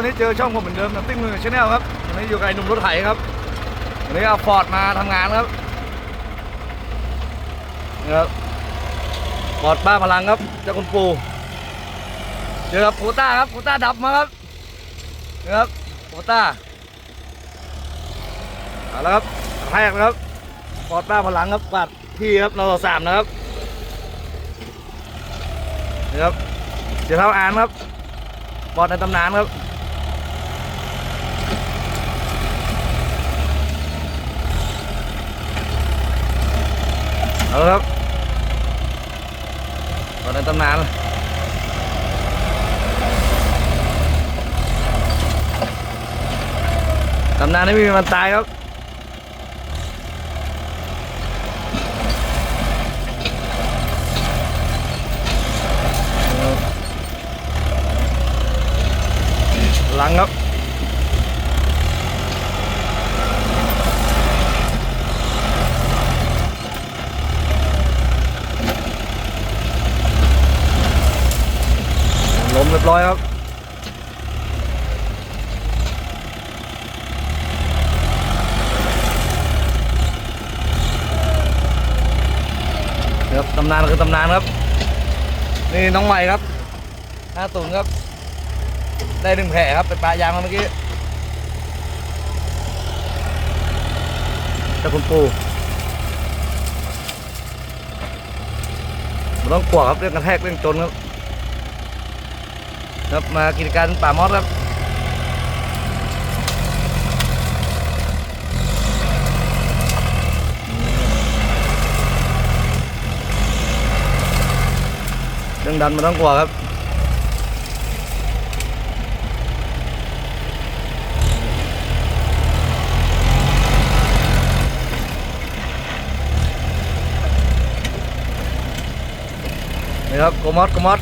อนนี้เจอช่องผมเหมือนเดิมนะติ้งมือชาแนลครับวันนี้อยู่กับไอ้หนุ่มรถไถครับวันนี้เอาฟอร์ดมาทำงานครับนี่ครับฟอร์ดบ้าพลังครับเจ้าคุณปูเจอกับโคต้าครับโคต้าดับมาครับนี่ครับโคต้าเอาละครับแรกนะครับฟอร์ดบ้าพลังครับกวาดที่ครับเราสามนะครับนี่ครับเดี๋ยวเท่าอ่านครับฟอร์ดในตำนานครับ เอาละครับตอนนั้นตำนานตำนานไม่มีวันตายครับหลังครับ เรียบร้อยครับครับตำนานคือตำนานครับ นี่น้องใหม่ครับหน้าตุนครับ ได้หนึ่งแผลครับเป็นปลายางมาเมื่อกี้จ้าคุณปู่ต้องกลัวครับเรื่องกระแทกเรื่องจนครับ ครับมากิจการป่ามอสครับเรื่องดันมาต้องกลัวครับนี่ครับโกมอสโกมอส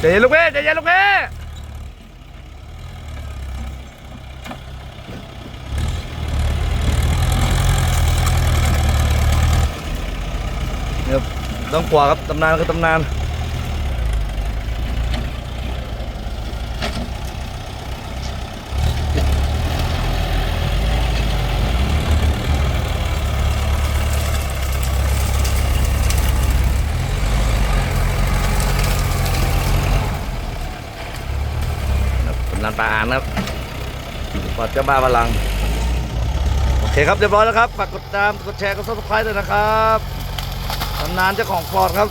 ใจเย็นลูกเอ้ใจเย็นลูกเอ้ต้องกลัวครับตำนานคือตำนานครับตำนานปลาอ่านครับปอดเจ้าบ้าพลัง โอเคครับเรียบร้อยแล้วครับ ฝากกดตาม กดแชร์ กดซับสไครต์ด้วยนะครับตำนานเจ้าของฟอร์ดครับ